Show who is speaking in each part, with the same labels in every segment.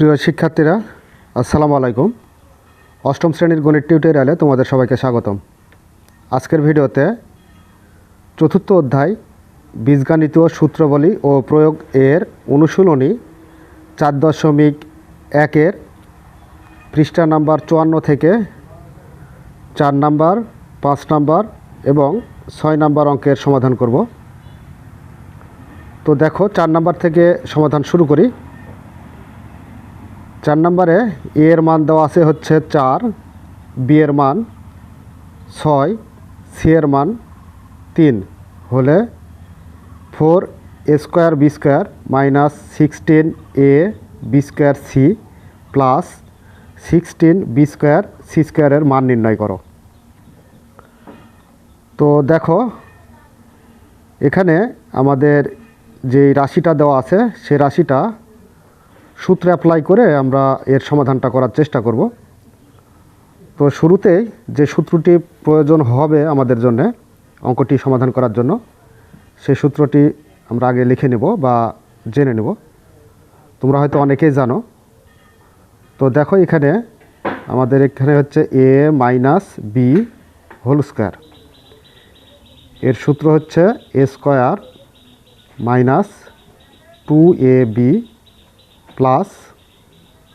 Speaker 1: প্রিয় শিক্ষার্থীরা, আসসালামু আলাইকুম। অষ্টম শ্রেণির গণিত টিউটোরিয়ালে তোমাদের সবাইকে স্বাগতম। আজকের ভিডিওতে চতুর্থ অধ্যায় বীজগাণিতীয় সূত্রবলী ও প্রয়োগ এর অনুশীলনী চার দশমিক একের পৃষ্ঠা নাম্বার চুয়ান্ন থেকে চার নাম্বার, পাঁচ নাম্বার এবং ছয় নাম্বার অঙ্কের সমাধান করব। তো দেখো, চার নাম্বার থেকে সমাধান শুরু করি। চার নম্বরে এ এর মান দেওয়া আছে হচ্ছে চার, বি এর মান ছয়, সি এর মান তিন। হলে four a square b square minus sixteen a b square c plus sixteen b square c স্কোয়ারের মান নির্ণয় করো। তো দেখো, এখানে আমাদের যে রাশিটা দেওয়া আছে, সে রাশিটা সূত্রে অ্যাপ্লাই করে আমরা এর সমাধানটা করার চেষ্টা করব। তো শুরুতেই যে সূত্রটি প্রয়োজন হবে আমাদের জন্য, অঙ্কটি সমাধান করার জন্য, সেই সূত্রটি আমরা আগে লিখে নেব বা জেনে নেব। তোমরা হয়তো অনেকেই জানো। তো দেখো এখানে আমাদের এখানে হচ্ছে A minus B whole square এর সূত্র হচ্ছে A square minus two A B plus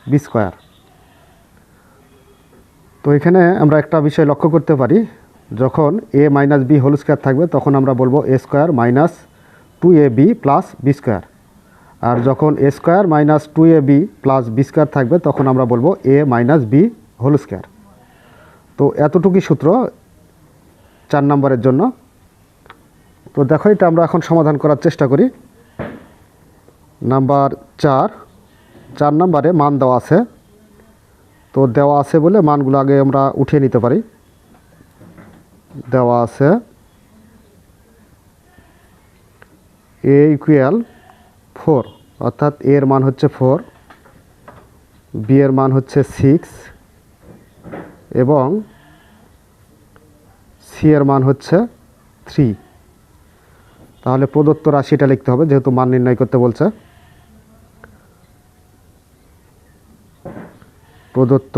Speaker 1: B square তো এখানে আমরা একটা বিষয় লক্ষ্য করতে পারি, যখন A minus B whole square থাকবে, তখন আমরা বলব A square minus two A B plus B square আর যখন A square minus two A B plus B square থাকবে, তখন আমরা বলব A minus B whole square তো এতটুকুই সূত্র চার নম্বরের জন্য। তো দেখো এটা আমরা এখন সমাধান করার চেষ্টা করি। নাম্বার চার চার নম্বরে মান দেওয়া আছে। তো দেওয়া আছে বলে মানগুলো আগে আমরা উঠিয়ে নিতে পারি। দেওয়া আছে। এ ইকুয়াল ফোর অর্থাৎ এর মান হচ্ছে ফোর বি এর মান হচ্ছে সিক্স এবং সি এর মান হচ্ছে থ্রি তাহলে প্রদত্ত রাশিটা লিখতে হবে, যেহেতু মান নির্ণয় করতে বলছে। প্রদত্ত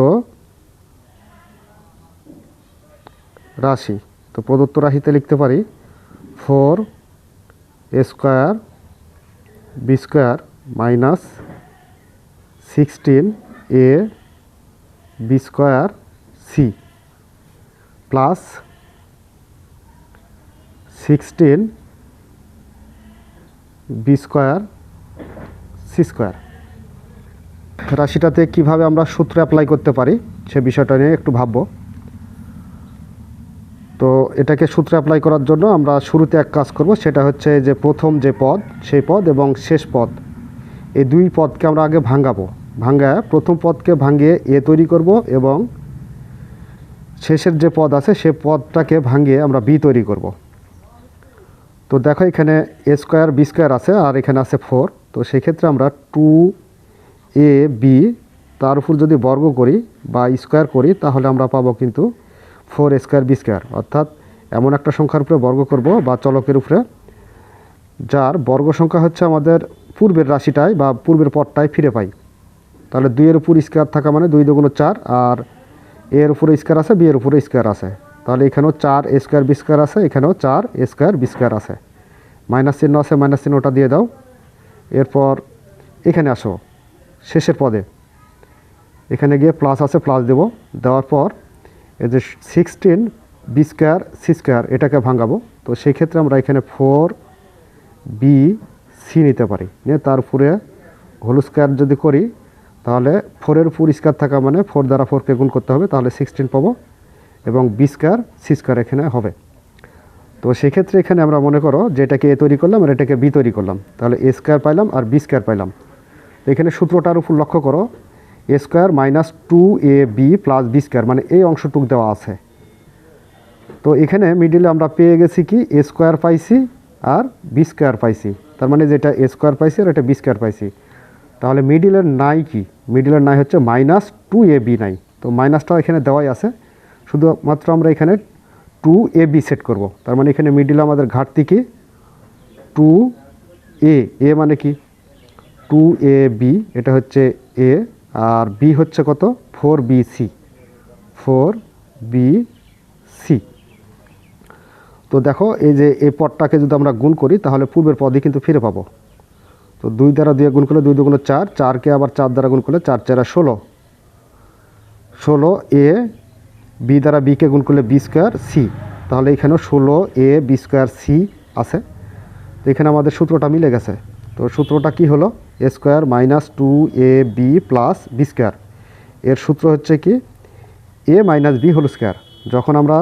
Speaker 1: রাশি। তো প্রদত্ত রাশিতে লিখতে পারি four square, B square minus sixteen A B square C plus sixteen B square C square. রাশিটাতে কীভাবে আমরা সূত্র অ্যাপ্লাই করতে পারি, সে বিষয়টা নিয়ে একটু ভাববো। তো এটাকে সূত্র অ্যাপ্লাই করার জন্য আমরা শুরুতে এক কাজ করব, সেটা হচ্ছে যে প্রথম যে পদ, সেই পদ এবং শেষ পদ, এই দুই পদকে আমরা আগে ভাঙ্গাবো। ভাঙ্গায় প্রথম পদকে ভাঙিয়ে এ তৈরি করব এবং শেষের যে পদ আছে, সে পদটাকে ভাঙিয়ে আমরা বি তৈরি করব। তো দেখো এখানে এ স্কোয়ার, বি স্কোয়ার আছে আর এখানে আছে ফোর, তো সেক্ষেত্রে আমরা টু এ, বি, তার উপর যদি বর্গ করি বা স্কোয়ার করি, তাহলে আমরা পাবো কিন্তু ফোর স্কোয়ার বি স্কোয়ার। অর্থাৎ এমন একটা সংখ্যার উপরে বর্গ করব বা চলকের উপরে, যার বর্গ সংখ্যা হচ্ছে আমাদের পূর্বের রাশিটায় বা পূর্বের পদটায় ফিরে পাই। তাহলে দুইয়ের উপর স্কোয়ার থাকা মানে দুই দুগুণ চার, আর এর উপরে স্কোয়ার আছে বি উপরে স্কোয়ার আছে। তাহলে এখানেও চার স্কোয়ার বি স্কোয়ার আছে, এখানেও চার স্কোয়ার বি আছে। মাইনাস চিহ্ন আছে, মাইনাস চিহ্ন ওটা দিয়ে দাও। এরপর এখানে আসো। শেষের পদে। এখানে গিয়ে প্লাস আছে প্লাস দেব। দেওয়ার পর এই যে sixteen B square C square এটাকে ভাঙাবো। তো সেই ক্ষেত্রে আমরা এখানে ফোর বি সি নিতে পারি। নিয়ে তার উপরে হোল স্কোয়ার যদি করি, তাহলে ফোরের উপর স্কোয়ার থাকা মানে ফোর দ্বারা ফোরকে গুণ করতে হবে, তাহলে সিক্সটিন পাবো এবং বি স্কোয়ার সি স্কোয়ার এখানে হবে। তো সেক্ষেত্রে এখানে আমরা মনে করো যে এটাকে এ তৈরি করলাম আর এটাকে বি তৈরি করলাম। তাহলে এ স্কোয়ার পাইলাম আর বি স্কোয়ার পাইলাম। এখানে সূত্রটার উপর লক্ষ্য করো A square minus two A B plus B square মানে এই অংশটুক দেওয়া আছে। তো এখানে মিডিলে আমরা পেয়ে গেছি কি? এ স্কোয়ার পাইছি আর বি স্কোয়ার পাইছি। তার মানে যেটা এ স্কোয়ার পাইছি আর এটা বি স্কোয়ার পাইছি। তাহলে মিডিলের নাই কি? মিডিলের নাই হচ্ছে মাইনাস টু এ বি নাই। তো মাইনাসটা এখানে দেওয়াই আছে। শুধুমাত্র আমরা এখানে টু এ বি সেট করব। তার মানে এখানে মিডিলে আমাদের ঘাটতি কি? টু এ এ মানে কি? টু এ বি এটা হচ্ছে এ আর বি হচ্ছে কত? Four B C four B C তো দেখো, এই যে এই পদটাকে যদি আমরা গুণ করি, তাহলে পূর্বের পদই কিন্তু ফিরে পাবো। তো দুই দ্বারা দুই গুণ করলে দুই দুগুণ চার, চারকে আবার চার দ্বারা গুণ করলে চার চারা ষোলো। ষোলো এ বি দ্বারা বিকে গুণ করলে বি স্কোয়ার সি তাহলে এখানেও ষোলো এ বি স্কোয়ার সি আছে। তো এখানে আমাদের সূত্রটা মিলে গেছে। তো সূত্রটা কি হলো? A square minus two A B plus B square এর সূত্র হচ্ছে কি? A minus B whole square যখন আমরা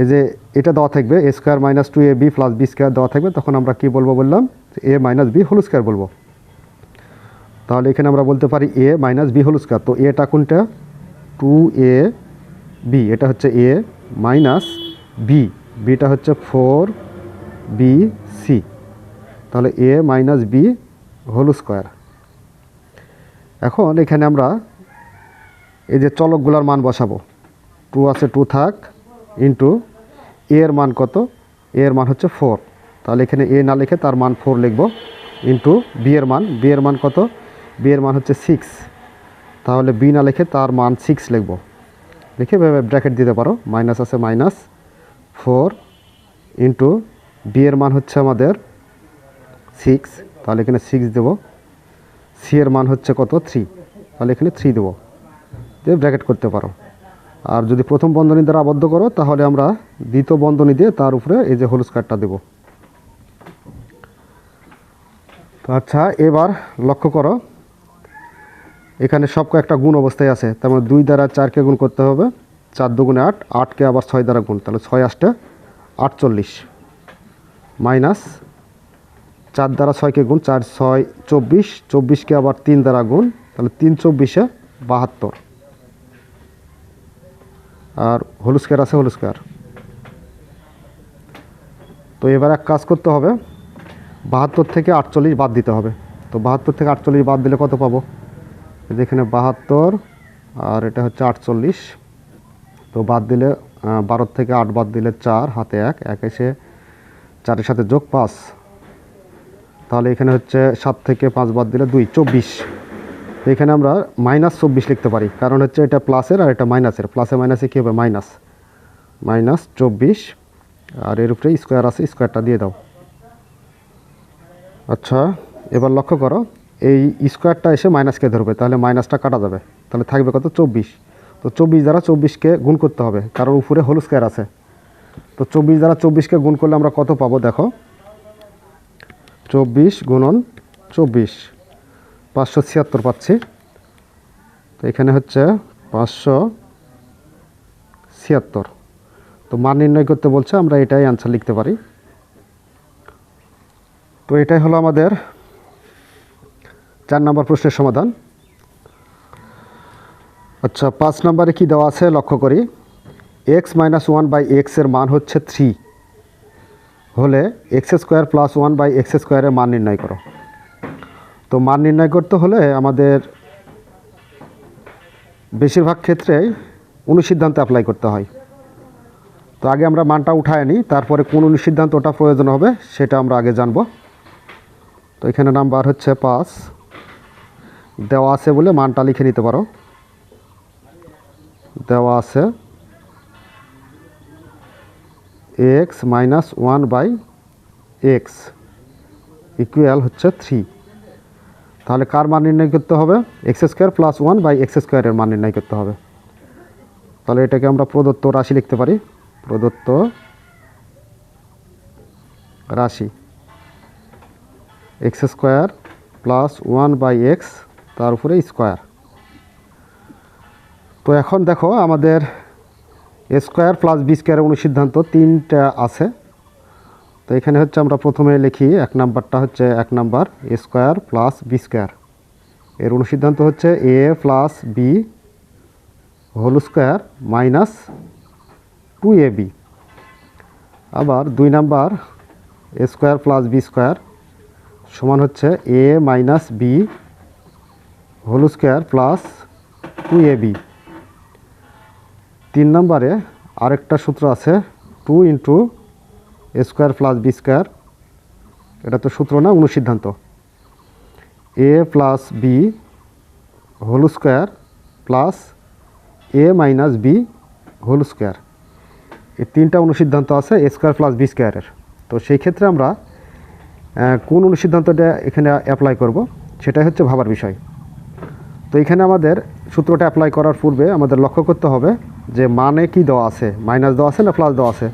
Speaker 1: এই যে এটা দেওয়া থাকবে A square minus two A B plus B square দেওয়া থাকবে, তখন আমরা কি বলব বললাম? A minus B whole square বলব। তাহলে এখানে আমরা বলতে পারি A minus B whole square তো এটা কোনটা? টু এ বি এটা হচ্ছে এ মাইনাস বি বিটা হচ্ছে ফোর বি তাহলে A minus B whole square এখন এখানে আমরা এই যে চলকগুলোর মান বসাবো। টু আছে টু থাক ইন্টু এ এর মান কত? এ এর মান হচ্ছে ফোর তাহলে এখানে এ না লিখে তার মান ফোর লিখব। ইন্টু বি এর মান বি এর মান কত? বি এর মান হচ্ছে সিক্স তাহলে বি না লিখে তার মান সিক্স লিখব। লিখে ব্র্যাকেট দিতে পারো। মাইনাস আছে মাইনাস ফোর ইন্টু বি এর মান হচ্ছে আমাদের সিক্স তাহলে এখানে সিক্স দেবো। সি এর মান হচ্ছে কত? থ্রি তাহলে এখানে থ্রি দেবো। দিয়ে ব্র্যাকেট করতে পারো। আর যদি প্রথম বন্ধনী দ্বারা আবদ্ধ করো, তাহলে আমরা দ্বিতীয় বন্ধনী দিয়ে তার উপরে এই যে হোল কার্ডটা দেবো। তো আচ্ছা এবার লক্ষ্য করো। এখানে সব কয়েকটা গুণ অবস্থায় আছে। তার মানে দুই দ্বারা চারকে গুণ করতে হবে। চার দুগুণে আট, আটকে আবার ছয় দ্বারা গুণ। তাহলে ছয় আটটা আটচল্লিশ। মাইনাস চার দ্বারা ছয়কে গুণ চার ছয় চব্বিশ চব্বিশকে আবার তিন দ্বারা গুণ, তাহলে তিন চব্বিশে বাহাত্তর। আর হলুস্কার আছে হোল স্কোয়ার তো এবার এক কাজ করতে হবে, বাহাত্তর থেকে আটচল্লিশ বাদ দিতে হবে। তো বাহাত্তর থেকে আটচল্লিশ বাদ দিলে কত পাবো? এখানে বাহাত্তর, আর এটা হচ্ছে আটচল্লিশ। তো বাদ দিলে বারো থেকে আট বাদ দিলে চার, হাতে এক এক এসে চারের সাথে যোগ পাঁচ। তাহলে এখানে হচ্ছে সাত থেকে পাঁচ বাদ দিলে দুই, চব্বিশ। এখানে আমরা মাইনাস চব্বিশ লিখতে পারি, কারণ হচ্ছে এটা প্লাসের আর এটা মাইনাসের। প্লাসে মাইনাসে কী হবে? মাইনাস। মাইনাস চব্বিশ, আর এর উপরে স্কোয়ার আছে, স্কোয়ারটা দিয়ে দাও। আচ্ছা এবার লক্ষ্য করো, এই স্কোয়ারটা এসে মাইনাসকে ধরবে, তাহলে মাইনাসটা কাটা যাবে। তাহলে থাকবে কত? চব্বিশ। তো চব্বিশ দ্বারা চব্বিশকে গুণ করতে হবে, কারণ উপরে হোল স্কোয়ার আছে। তো চব্বিশ দ্বারা চব্বিশকে গুণ করলে আমরা কত পাবো? দেখো চব্বিশ গুণন চব্বিশ। পাঁচশো ছিয়াত্তর পাচ্ছি। তো এখানে হচ্ছে পাঁচশো ছিয়াত্তর। তো মান নির্ণয় করতে বলছে, আমরা এটাই অ্যান্সার লিখতে পারি। তো এটাই হলো আমাদের চার নম্বর প্রশ্নের সমাধান। আচ্ছা পাঁচ নম্বরে কি দেওয়া আছে? লক্ষ্য করি। এক্স মাইনাস ওয়ান বাই এক্সের মান হচ্ছে থ্রি হলে X square plus one by X স্কোয়ারের মান নির্ণয় করো। তো মান নির্ণয় করতে হলে আমাদের বেশিরভাগ ক্ষেত্রে অনুসিদ্ধান্ত অ্যাপ্লাই করতে হয়। তো আগে আমরা মানটা উঠায় নিই, তারপরে কোন অনুসিদ্ধান্ত ওটা প্রয়োজন হবে সেটা আমরা আগে জানব। তো এখানে নাম্বার হচ্ছে পাঁচ। দেওয়া আছে বলে মানটা লিখে নিতে পারো। দেওয়া আছে। X minus one by X equal হচ্ছে থ্রি। তাহলে কার মান নির্ণয় করতে হবে? X square plus one by X স্কোয়ারের মান নির্ণয় করতে হবে। তাহলে এটাকে আমরা প্রদত্ত রাশি লিখতে পারি। প্রদত্ত রাশি। X square plus one by X তার উপরে স্কোয়ার। তো এখন দেখো আমাদের স্কোয়ার প্লাস বি স্কোয়ারের অনুসিদ্ধান্ত তিনটা আছে। তো এখানে হচ্ছে আমরা প্রথমে লিখি, এক নাম্বারটা হচ্ছে এক number square plus B square এর অনুসিদ্ধান্ত হচ্ছে A plus B whole square minus two A B আবার দুই number square plus B square সমান হচ্ছে A minus B whole square plus two A B তিন নম্বরে আরেকটা সূত্র আছে two into A square plus B square এটা তো সূত্র না, অনুসিদ্ধান্ত। A plus B whole square plus A minus B whole square এই তিনটা অনুসিদ্ধান্ত আছে এ স্কোয়ার প্লাস বি স্কোয়ারের তো সেই ক্ষেত্রে আমরা কোন অনুসিদ্ধান্তটা এখানে অ্যাপ্লাই করব, সেটাই হচ্ছে ভাবার বিষয়। তো এখানে আমাদের সূত্রটা অ্যাপ্লাই করার পূর্বে আমাদের লক্ষ্য করতে হবে যে মানে কি দেওয়া আছে? মাইনাস দেওয়া আছে না প্লাস দেওয়া আছে?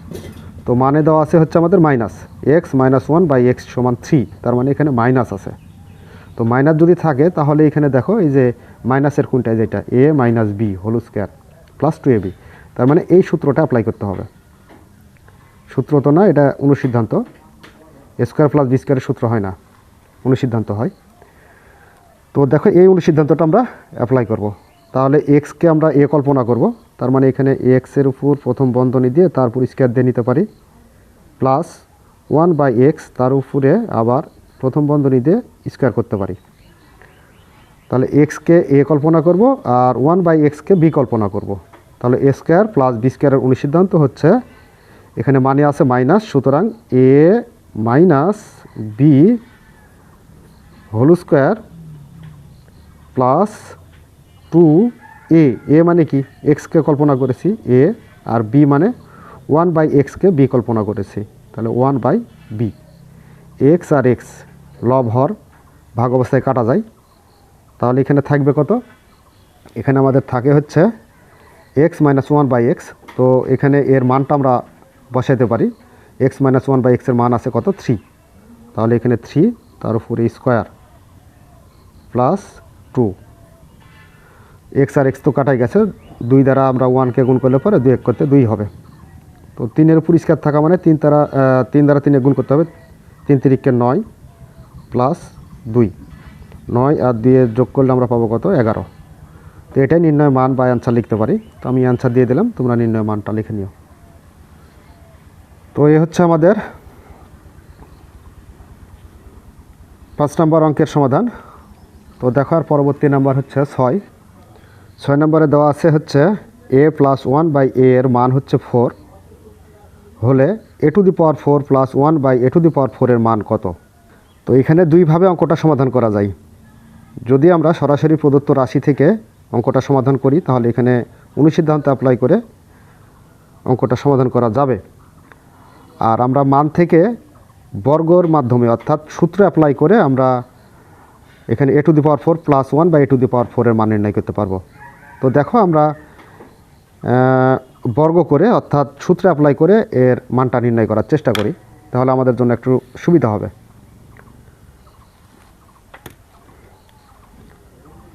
Speaker 1: তো মানে দেওয়া আছে হচ্ছে আমাদের minus. X minus one by X সমান থ্রি, তার মানে এখানে মাইনাস আছে। তো মাইনাস যদি থাকে, তাহলে এখানে দেখো এই যে মাইনাসের কোনটা যেটা A minus B whole square plus two A B তার মানে এই সূত্রটা অ্যাপ্লাই করতে হবে। সূত্র তো না, এটা অনুসিদ্ধান্ত। স্কোয়ার প্লাস বি স্কোয়ারের সূত্র হয় না। অনুসিদ্ধান্ত হয়। তো দেখো এই অনুসিদ্ধান্তটা আমরা অ্যাপ্লাই করব। তাহলে এক্সকে আমরা এ কল্পনা করব। তার মানে এখানে এক্সের উপর প্রথম বন্ধনী দিয়ে তারপর স্কোয়ার দিয়ে নিতে পারি। প্লাস ওয়ান বাই এক্স তার উপরে আবার প্রথম বন্ধনী দিয়ে স্কোয়ার করতে পারি। তাহলে এক্সকে এ কল্পনা করব আর ওয়ান বাই এক্সকে বি কল্পনা করব। তাহলে এ স্কোয়ার প্লাস বি স্কোয়ারের অনুসিদ্ধান্ত হচ্ছে, এখানে মানে আছে মাইনাস সুতরাং A minus B whole square plus two A A মানে কি? এক্সকে কল্পনা করেছি, এ আর বি মানে ওয়ান বাই এক্সকে বি কল্পনা করেছি। তাহলে ওয়ান বাই বি এক্স আর এক্স লব হর, ভাগ অবস্থায় কাটা যায়। তাহলে এখানে থাকবে কত? এখানে আমাদের থাকে হচ্ছে X minus one by X তো এখানে এর মানটা আমরা বসাইতে পারি। এক্স মাইনাস ওয়ান বাই এক্সের মান আছে কত? থ্রি তাহলে এখানে থ্রি তার উপরে স্কোয়ার প্লাস টু এক্স আর এক্স তো কাটাই গেছে দুই দ্বারা আমরা ওয়ানকে গুণ করলে পরে দুই এক করতে দুই হবে। তো তিনের পরিষ্কার থাকা মানে তিন আহ, তিন দ্বারা তিনে গুণ করতে হবে তিন তিরিককে নয় প্লাস দুই। নয় আর দিয়ে যোগ করলে আমরা পাবো কত? এগারো। তো এটাই নির্ণয় মান বা অ্যান্সার লিখতে পারি। তো আমি অ্যান্সার দিয়ে দিলাম তোমরা নির্ণয় মানটা লিখে নিও। তো এ হচ্ছে আমাদের পাঁচ নম্বর অঙ্কের সমাধান। তো দেখার পরবর্তী নাম্বার হচ্ছে ছয়। ছয় নম্বরে দেওয়া আছে হচ্ছে A plus one by A এর মান হচ্ছে ফোর হলে A to the power four plus one by A to the power ফোরের মান কত? তো এখানে দুইভাবে অঙ্কটা সমাধান করা যায়। যদি আমরা সরাসরি প্রদত্ত রাশি থেকে অঙ্কটা সমাধান করি, তাহলে এখানে অনুসিদ্ধান্ত অ্যাপ্লাই করে অঙ্কটা সমাধান করা যাবে। আর আমরা মান থেকে বর্গর মাধ্যমে, অর্থাৎ সূত্র অ্যাপ্লাই করে আমরা এখানে A to the power four plus one বা এ টু দি পাওয়ার ফোরের মান নির্ণয় করতে পারব। তো দেখো আমরা বর্গ করে, অর্থাৎ সূত্রে অ্যাপ্লাই করে এর মানটা নির্ণয় করার চেষ্টা করি। তাহলে আমাদের জন্য একটু সুবিধা হবে।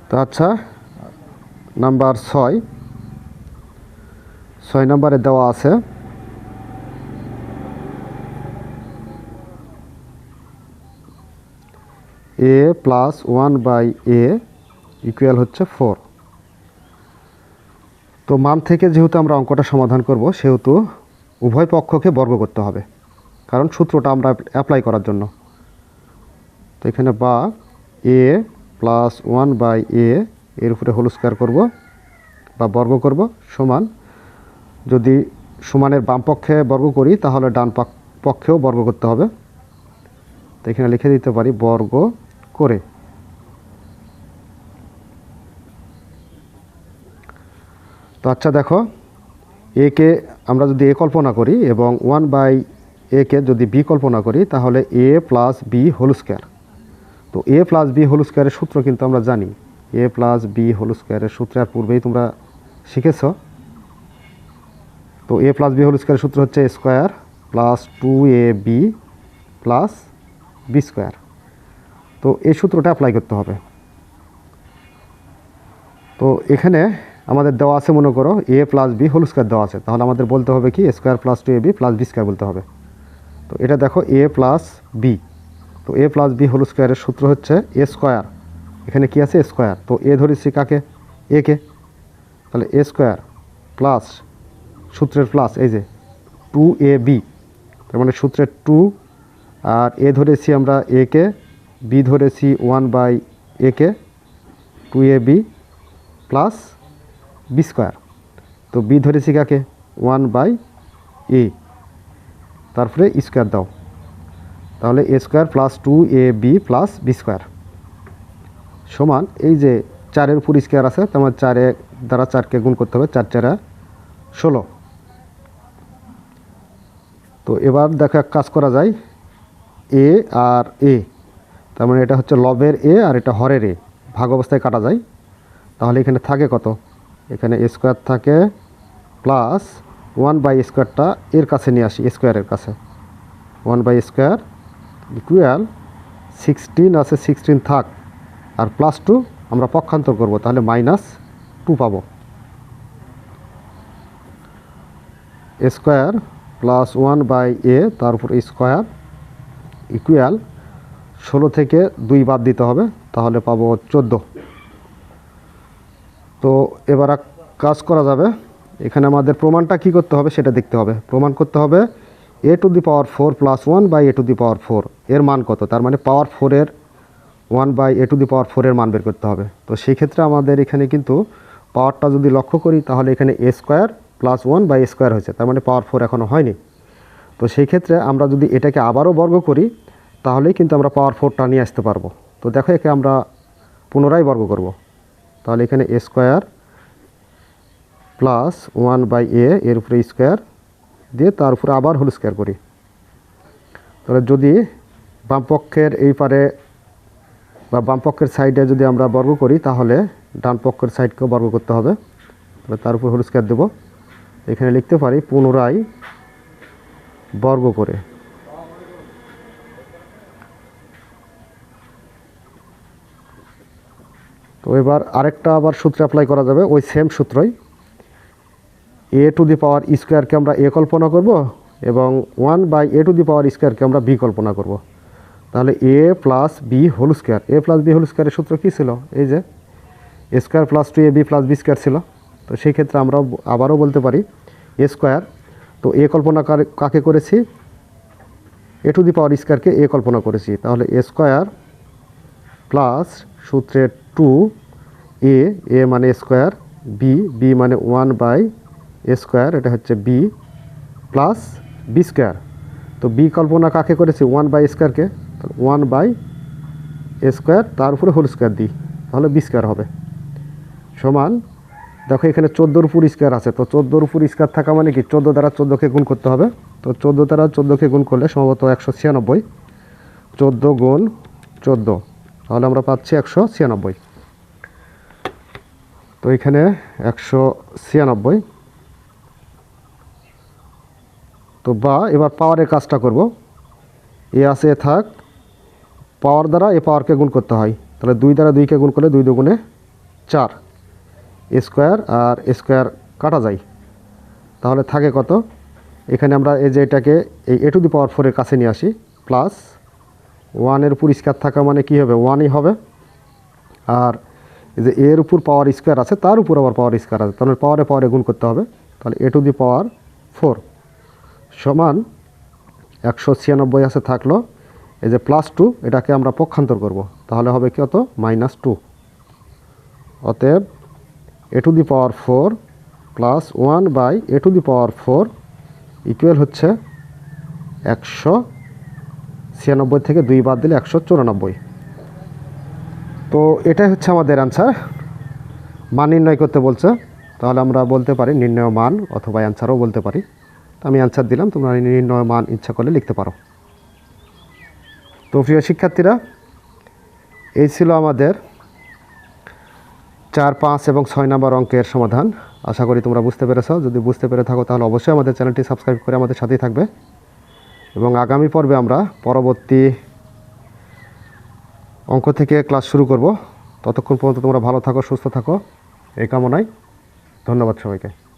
Speaker 1: তো আচ্ছা নাম্বার ছয়। ছয় নম্বরে দেওয়া আছে A plus one by A equal হচ্ছে ফোর তো মান থেকে যেহেতু আমরা অঙ্কটা সমাধান করব, সেহেতু উভয় পক্ষকে বর্গ করতে হবে। কারণ সূত্রটা আমরা অ্যাপ্লাই করার জন্য। তো এখানে বা A plus one by A, এর উপরে হোল স্কোয়ার করব বা বর্গ করব সমান। যদি সমানের বাম পক্ষে বর্গ করি, তাহলে ডান পাক- পক্ষেও বর্গ করতে হবে। তো এখানে লিখে দিতে পারি বর্গ করে। তো আচ্ছা দেখো একে আমরা যদি এ কল্পনা করি এবং ওয়ান বাই একে যদি বি কল্পনা করি, তাহলে A plus B whole square তো এ প্লাস বি হোল স্কোয়ারের সূত্র কিন্তু আমরা জানি। এ প্লাস বি হোল স্কোয়ারের সূত্রের পূর্বেই তোমরা শিখেছ। তো এ প্লাস বি হোল স্কোয়ারের সূত্র হচ্ছে square plus two A B plus B square তো এই সূত্রটা অ্যাপ্লাই করতে হবে। তো এখানে আমাদের দেওয়া আছে, মনে করো A plus B whole square দেওয়া আছে। তাহলে আমাদের বলতে হবে কি? Square plus two A B plus B square বলতে হবে। তো এটা দেখো এ প্লাস বি তো এ প্লাস বি হোল স্কোয়ারের সূত্র হচ্ছে এ স্কোয়ার এখানে কি আছে? স্কোয়ার তো এ ধরেছি কাকে? এ কে। তাহলে এ স্কোয়ার প্লাস সূত্রের প্লাস এই যে টু এ বি তার মানে সূত্রের টু আর এ ধরেছি আমরা এ কে বি ধরেছি one by A K two A B plus B square তো বি ধরেছি কাকে? ওয়ান বাই এ তারপরে স্কোয়ার দাও। তাহলে A square plus two A B plus B square সমান এই যে চারের উপর স্কোয়ার আছে, তোমার চারে দ্বারা চারকে গুণ করতে হবে, চার চারা ষোলো। তো এবার দেখো এক কাজ করা যায় এ আর এ তার মানে এটা হচ্ছে লবের এ আর এটা হরের এ ভাগ অবস্থায় কাটা যায়। তাহলে এখানে থাকে কত? এখানে স্কোয়ার থাকে প্লাস ওয়ান বাই স্কোয়ারটা এর কাছে নিয়ে আসি, স্কোয়ারের কাছে। One by square equal sixteen আছে, সিক্সটিন থাক। আর প্লাস টু আমরা পক্ষান্তর করব, তাহলে মাইনাস টু পাবো। Square plus one by A, তার উপর স্কোয়ার ইকুয়াল ষোলো থেকে দুই বাদ দিতে হবে, তাহলে পাবো চোদ্দ। তো এবার কাজ করা যাবে। এখানে আমাদের প্রমাণটা কি করতে হবে সেটা দেখতে হবে। প্রমাণ করতে হবে A to the power four plus one by A to the power four এর মান কত? তার মানে পাওয়ার ফোরের one by A to the power ফোরের মান বের করতে হবে। তো সেই ক্ষেত্রে আমাদের এখানে কিন্তু পাওয়ারটা যদি লক্ষ্য করি তাহলে এখানে A square plus one by square হয়েছে। তার মানে পাওয়ার ফোর এখনও হয়নি। তো সেই ক্ষেত্রে আমরা যদি এটাকে আবারও বর্গ করি তাহলেই কিন্তু আমরা পাওয়ার ফোরটা নিয়ে আসতে পারব। তো দেখো একে আমরা পুনরায় বর্গ করব। তাহলে এখানে A square plus one by A এর উপরে স্কোয়ার দিয়ে তার উপরে আবার হোল স্কোয়ার করি। তাহলে যদি বামপক্ষের এই পারে বা বামপক্ষের সাইডে যদি আমরা বর্গ করি, তাহলে ডান পক্ষের সাইডকেও বর্গ করতে হবে। তাহলে তার উপর হোল স্কোয়ার দেবো। এখানে লিখতে পারি পুনরায় বর্গ করে। তো এবার আরেকটা আবার সূত্র অ্যাপ্লাই করা যাবে, ওই same সূত্রই। A to the power স্কোয়ারকে আমরা এ কল্পনা করব এবং one by A to the power স্কোয়ারকে আমরা বি কল্পনা করব। তাহলে A plus B whole square A plus B whole স্কোয়ারের সূত্র কী ছিল? এই যে A square plus two A B plus B square ছিল। তো সেই ক্ষেত্রে আমরা আবারও বলতে পারি এ স্কোয়ার তো এ কল্পনা কাকে করেছি? এ টু দি পাওয়ার স্কোয়ারকে এ কল্পনা করেছি। তাহলে এ স্কোয়ার প্লাস সূত্রে টু এ এ মানে স্কোয়ার, বি বি মানে ওয়ান বাই স্কোয়ার, এটা হচ্ছে বি প্লাস বি স্কোয়ার। তো বি কল্পনা কাকে করেছি? ওয়ান বাই স্কোয়ারকে ওয়ান বাই স্কোয়ার, তার উপরে হোল স্কোয়ার দিই তাহলে বি স্কোয়ার হবে। সমান, দেখো এখানে চোদ্দোর উপর স্কোয়ার আছে, তো চোদ্দোর উপর স্কোয়ার থাকা মানে কি? চোদ্দ দ্বারা চোদ্দোকে গুণ করতে হবে। তো চোদ্দ দ্বারা চোদ্দোকে গুণ করলে সম্ভবত একশো ছিয়ানব্বই। চোদ্দ গুণ চোদ্দ। তাহলে আমরা পাচ্ছি একশো ছিয়ানব্বই। তো এখানে একশো ছিয়ানব্বই। তো বা, এবার পাওয়ারের কাজটা করব। এ আছে, এ থাক। পাওয়ার দ্বারা এ পাওয়ারকে গুণ করতে হয়। তাহলে দুই দ্বারা দুইকে গুণ করলে দুই দুগুণে চার। স্কোয়ার আর স্কোয়ার কাটা যায়। তাহলে থাকে কত? এখানে আমরা এই যে এটাকে, এই এ টু দি পাওয়ার ফোরের কাছে নিয়ে আসি প্লাস ওয়ানের উপর স্কোয়ার থাকা মানে কী হবে? ওয়ানই হবে। আর এই যে এর উপর পাওয়ার স্কোয়ার আছে, তার উপর আবার পাওয়ার স্কোয়ার আছে। তাহলে পাওয়ারে পাওয়ারে গুণ করতে হবে। তাহলে এ টু দি পাওয়ার ফোর সমান একশো ছিয়ানব্বই আছে থাকল। এই যে প্লাস টু এটাকে আমরা পক্ষান্তর করব। তাহলে হবে কত মাইনাস টু অতএব A to the power four plus one by A to the power four equal হচ্ছে একশো ছিয়ানব্বই থেকে দুই বাদ দিলে একশো চুরানব্বই। তো এটাই হচ্ছে আমাদের অ্যান্সার মান নির্ণয় করতে বলছে, তাহলে আমরা বলতে পারি নির্ণয় মান অথবা অ্যান্সারও বলতে পারি। তো আমি অ্যান্সার দিলাম, তোমরা নির্ণয় মান ইচ্ছা করলে লিখতে পারো। তো প্রিয় শিক্ষার্থীরা, এই ছিল আমাদের চার, পাঁচ এবং ছয় নম্বর অঙ্কের সমাধান। আশা করি তোমরা বুঝতে পেরেছ। যদি বুঝতে পেরে থাকো, তাহলে অবশ্যই আমাদের চ্যানেলটি সাবস্ক্রাইব করে আমাদের সাথেই থাকবে। এবং আগামী পর্বে আমরা পরবর্তী অঙ্ক থেকে ক্লাস শুরু করব। ততক্ষণ পর্যন্ত তোমরা ভালো থাকো, সুস্থ থাকো। এই কামনায় ধন্যবাদ সবাইকে।